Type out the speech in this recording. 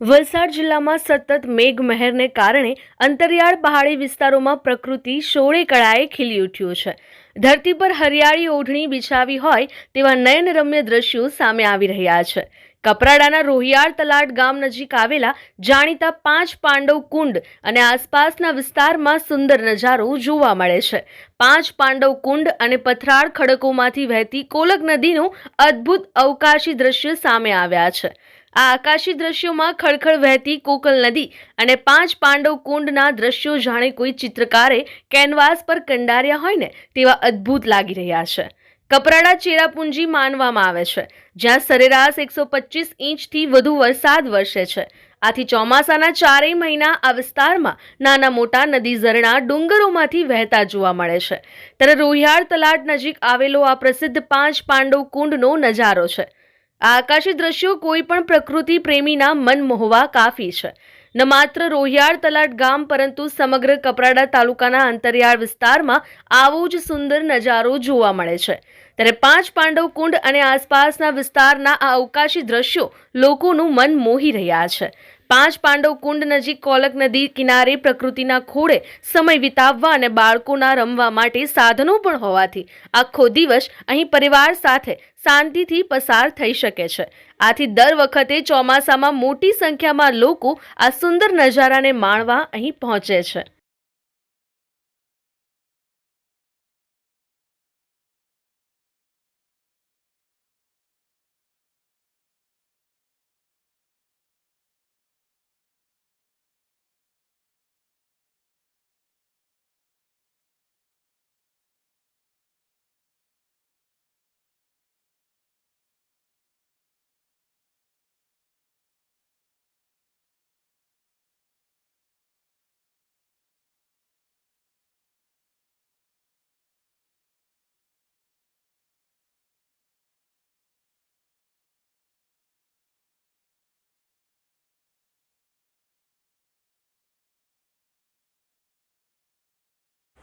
વલસાડ જિલ્લામાં સતત મેઘમહેરને કારણે અંતરિયાળ પહાડી વિસ્તારોમાં પ્રકૃતિ સોળે કળાએ ખીલી ઉઠ્યું છે. ધરતી પર હરિયાળી ઓઢણી બિછાવી હોય તેવા નયનરમ્ય દ્રશ્યો સામે આવી રહ્યા છે. કપરાડાના રોહિયાળ તલાટ ગામ નજીક આવેલા જાણીતા પાંચ પાંડવ કુંડ અને આસપાસના વિસ્તારમાં સુંદર નજારો જોવા મળે છે. પાંચ પાંડવ કુંડ અને પથરાળ ખડકોમાંથી વહેતી કોલક નદીનું અદ્ભુત અવકાશી દ્રશ્ય સામે આવ્યા છે. આ આકાશી દ્રશ્યોમાં ખળખળ વહેતી કોકલ નદી અને પાંચ પાંડવ કુંડના દ્રશ્યો જાણે કોઈ ચિત્રકારે કેનવાસ પર કંડાર્યા હોય ને તેવા અદ્ભુત લાગી રહ્યા છે. કપરાડા ચેરાપુંજી માનવામાં આવે છે, જ્યાં સરેરાશ એકસો પચીસ ઇંચથી વધુ વરસાદ વરસે છે. આથી ચોમાસાના ચારેય મહિના આ વિસ્તારમાં નાના મોટા નદી ઝરણા ડુંગરોમાંથી વહેતા જોવા મળે છે. ત્યારે રોહિયાળ તલાટ નજીક આવેલો આ પ્રસિદ્ધ પાંચ પાંડવ કુંડનો નજારો છે. આ આકાશી દ્રશ્યો કોઈ પણ પ્રકૃતિ પ્રેમીના મન મોહવા કાફી છે. ન માત્ર રોહિયાળ તલાટ ગામ, પરંતુ સમગ્ર કપરાડા તાલુકાના અંતરિયાળ વિસ્તારમાં આવો જ સુંદર નજારો જોવા મળે છે. ત્યારે પાંચ પાંડવ કુંડ અને આસપાસના વિસ્તારના આ અવકાશી દ્રશ્યો લોકોનું મન મોહી રહ્યા છે. પાંચ પાંડવ કુંડ નજીક કોલક નદી કિનારે પ્રકૃતિના ખોળે સમય વિતાવવા અને બાળકોના રમવા માટે સાધનો પણ હોવાથી આખો દિવસ અહીં પરિવાર સાથે શાંતિથી પસાર થઈ શકે છે. આથી દર વખતે ચોમાસામાં મોટી સંખ્યામાં લોકો આ સુંદર નજારાને માણવા અહીં પહોંચે છે.